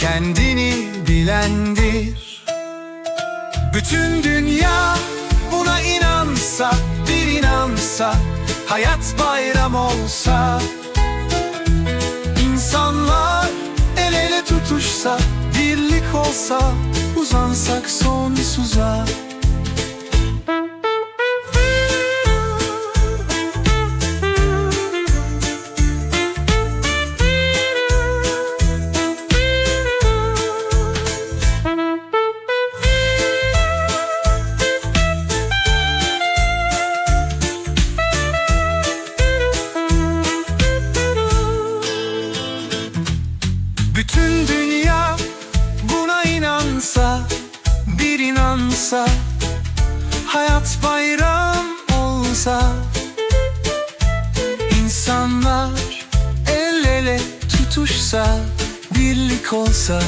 Kendini bilendir. Bütün dünya buna inansa Bir inansa Hayat bayram olsa İnsanlar el ele tutuşsa Birlik olsa Uzansak sonsuza inansa Hayat bayram olsa İnsanlar el ele tutuşsa Birlik olsa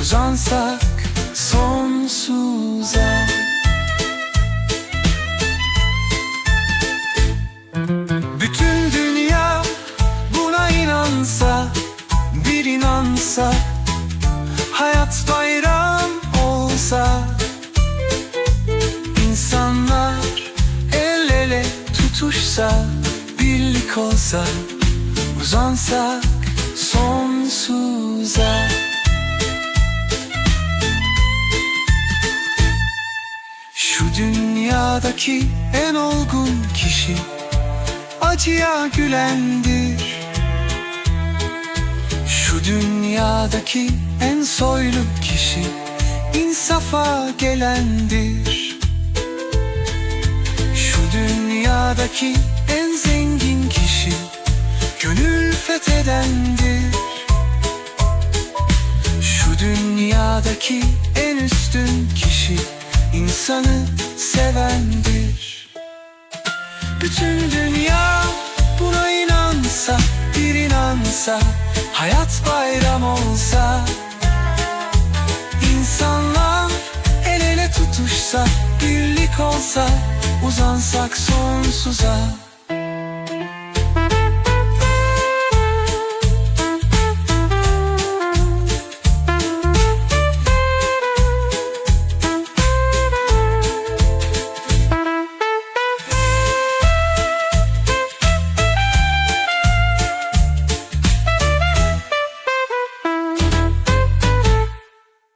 Uzansak sonsuza. Bütün dünya buna inansa Bir inansa tutuşsa Birlik olsa Uzansak sonsuza. Şu dünyadaki en olgun kişi Acıya gülendir. Şu dünyadaki en soylu kişi insafa gelendir dünyadaki en zengin kişi Gönül fethedendir. Şu dünyadaki en üstün kişi insanı sevendir. Bütün dünya buna inansa Bir inansa Hayat bayram olsa İnsanlar el ele tutuşsa Birlik olsa Uzansak sonsuza